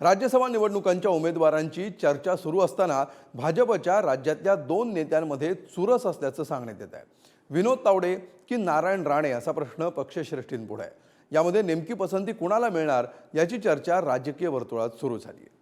राज्यसभा निवडणुकांच्या उमेदवारांची चर्चा सुरू असताना भाजपच्या राज्यातल्या दोन नेत्यांमध्ये चुरस असल्याचं सांगण्यात येत आहे. विनोद तावडे की नारायण राणे असा प्रश्न पक्षश्रेष्ठींपुढे आहे. यामध्ये नेमकी पसंती कुणाला मिळणार याची चर्चा राजकीय वर्तुळात सुरू झाली आहे.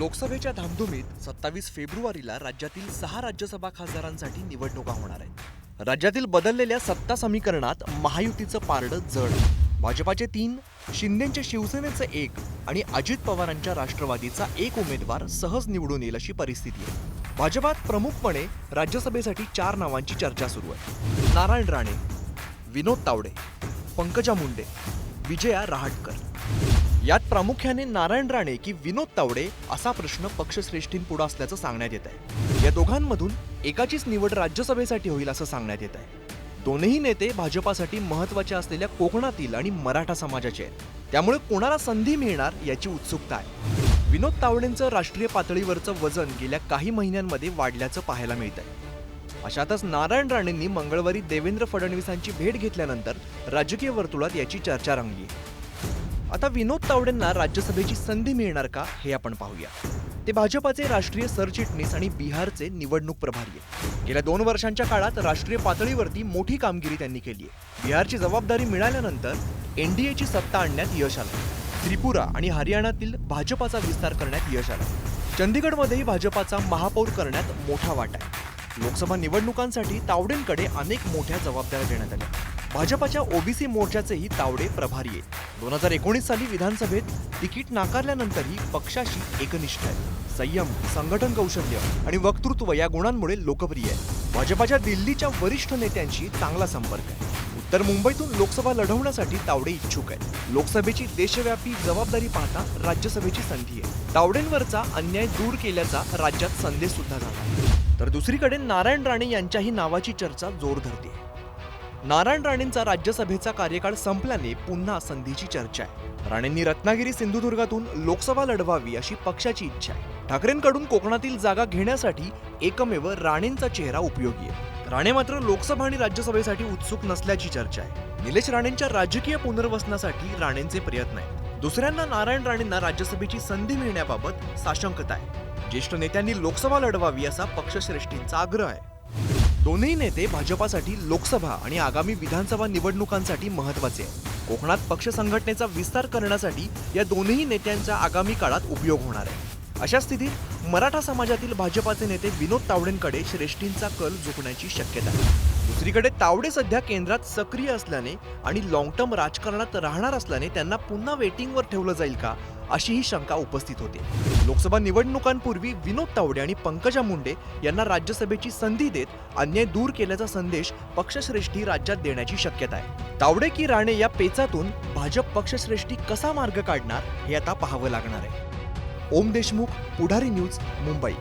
लोकसभेच्या धामधुमीत सत्तावीस फेब्रुवारीला राज्यातील सहा राज्यसभा खासदारांसाठी निवडणुका होणार आहेत. राज्यातील बदललेल्या सत्ता समीकरणात महायुतीचं पारडं जड भाजपाचे तीन शिंदेचे शिवसेनेचे एक आणि अजित पवारांच्या राष्ट्रवादीचा एक उमेदवार सहज निवडून येईल अशी परिस्थिती आहे. भाजपात प्रमुखपणे राज्यसभेसाठी चार नावांची चर्चा सुरू आहे. नारायण राणे विनोद तावडे पंकजा मुंडे विजया रहाटकर. यात प्रामुख्याने नारायण राणे की विनोद तावडे असा प्रश्न पक्षश्रेष्ठींपुढे असल्याचं सांगण्यात येत आहे या दोघांमधून एकाचीच निवड राज्यसभेसाठी होईल असं सांगण्यात येत आहे दोनही नेते भाजपासाठी महत्त्वाचे असलेल्या कोकणातील आणि मराठा समाजाचे आहेत. त्यामुळे कोणाला संधी मिळणार याची उत्सुकता आहे. विनोद तावडेंचं राष्ट्रीय पातळीवरचं वजन गेल्या काही महिन्यांमध्ये वाढल्याचं पाहायला मिळत आहे अशातच नारायण राणेंनी मंगळवारी देवेंद्र फडणवीसांची भेट घेतल्यानंतर राजकीय वर्तुळात याची चर्चा रंगली. आता विनोद तावडेंना राज्यसभेची संधी मिळणार का हे आपण पाहूया. ते भाजपाचे राष्ट्रीय सरचिटणीस आणि बिहारचे निवडणूक प्रभारी आहेत. गेल्या दोन वर्षांच्या काळात राष्ट्रीय पातळीवरती मोठी कामगिरी त्यांनी केली आहे. बिहारची जबाबदारी मिळाल्यानंतर एनडीएची सत्ता आणण्यात यश आलं. त्रिपुरा आणि हरियाणातील भाजपाचा विस्तार करण्यात यश आलं. चंदीगडमध्येही भाजपाचा महापौर करण्यात मोठा वाटा आहे. लोकसभा निवडणुकांसाठी तावडेंकडे अनेक मोठ्या जबाबदाऱ्या देण्यात आल्या. भाजपाच्या ओबीसी मोर्चाचेही तावडे प्रभारी आहेत. दोन हजार एकोणीस साली विधानसभेत तिकीट नाकारल्यानंतरही पक्षाशी एकनिष्ठ आहे संयम संघटन कौशल्य आणि वक्तृत्व या गुणांमुळे लोकप्रिय आहे भाजपाच्या दिल्लीच्या वरिष्ठ नेत्यांशी चांगला संपर्क आहे. उत्तर मुंबईतून लोकसभा लढवण्यासाठी तावडे इच्छुक आहेत. लोकसभेची देशव्यापी जबाबदारी पाहता राज्यसभेची संधी आहे. तावडेंवरचा अन्याय दूर केल्याचा राज्यात संदेश सुद्धा झाला. आहे. तर दुसरीकडे नारायण राणे यांच्याही नावाची चर्चा जोर धरते. नारायण राणेंचा राज्यसभेचा कार्यकाळ संपल्याने पुन्हा संधीची चर्चा आहे. राणेंनी रत्नागिरी सिंधुदुर्गातून लोकसभा लढवावी अशी पक्षाची इच्छा आहे. ठाकरेंकडून कोकणातील जागा घेण्यासाठी एकमेव राणेंचा चेहरा उपयोगी आहे. राणे मात्र लोकसभा आणि राज्यसभेसाठी उत्सुक नसल्याची चर्चा आहे. निलेश राणेंच्या राजकीय पुनर्वसनासाठी राणेंचे प्रयत्न आहेत. दुसऱ्यांना नारायण राणेंना राज्यसभेची संधी मिळण्याबाबत साशंकता आहे. ज्येष्ठ नेत्यांनी लोकसभा लढवावी असा पक्षश्रेष्ठींचा आग्रह आहे. दोन्ही नेते भाजपासाठी लोकसभा आणि आगामी विधानसभा निवडणुकांसाठी महत्त्वाचे आहेत. कोकणात पक्ष संघटनेचा विस्तार करण्यासाठी या दोन्ही नेत्यांचा आगामी काळात उपयोग होणार आहे. अशा स्थितीत मराठा समाजातील भाजपाचे नेते विनोद तावडेंकडे श्रेष्ठींचा कल झुकण्याची शक्यता आहे. दुसरीकडे तावडे सध्या केंद्रात सक्रिय असल्याने आणि लॉंग टर्म राजकारणात राहणार असल्याने त्यांना पुन्हा वेटिंगवर ठेवलं जाईल का? अशी ही शंका उपस्थित होते. लोकसभा निवडणुकांपूर्वी विनोद तावडे आणि पंकजा मुंडे यांना राज्यसभेची संधी देत अन्याय दूर केल्याचा संदेश पक्षश्रेष्ठी राज्यात देण्याची शक्यता आहे. तावडे की राणे या पेचातून भाजप पक्षश्रेष्ठी कसा मार्ग काढणार हे आता पाहावं लागणार आहे. ओम देशमुख पुढारी न्यूज मुंबई.